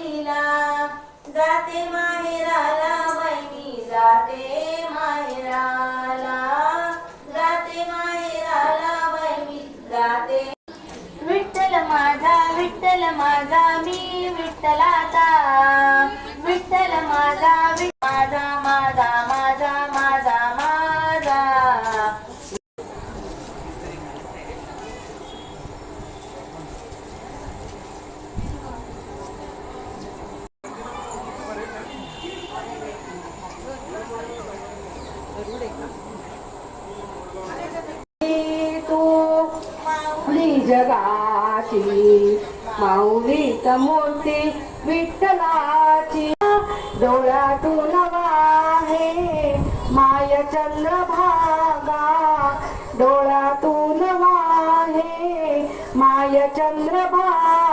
माऊलीला जाते माहेराला बाई जाते माहेराला. जाते माहेराला बाई जाते विठ्ठल माझा विठ्ठल माझा मी विठ्ठलाचा जगाची माऊलीत मूर्ती विठ्ठलाची. डोळ्यातून वाहे माय चंद्रभागा. डोळ्यातून वाहे माय चंद्रभागा.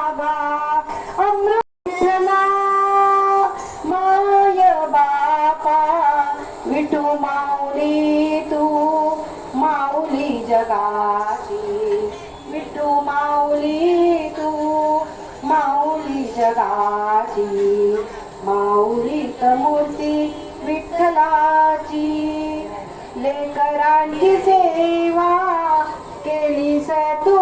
जगाची. विठू माऊली तू माऊली जगाची. माऊली मूर्ती विठ्ठलाची. लेकरांची सेवा केली तू.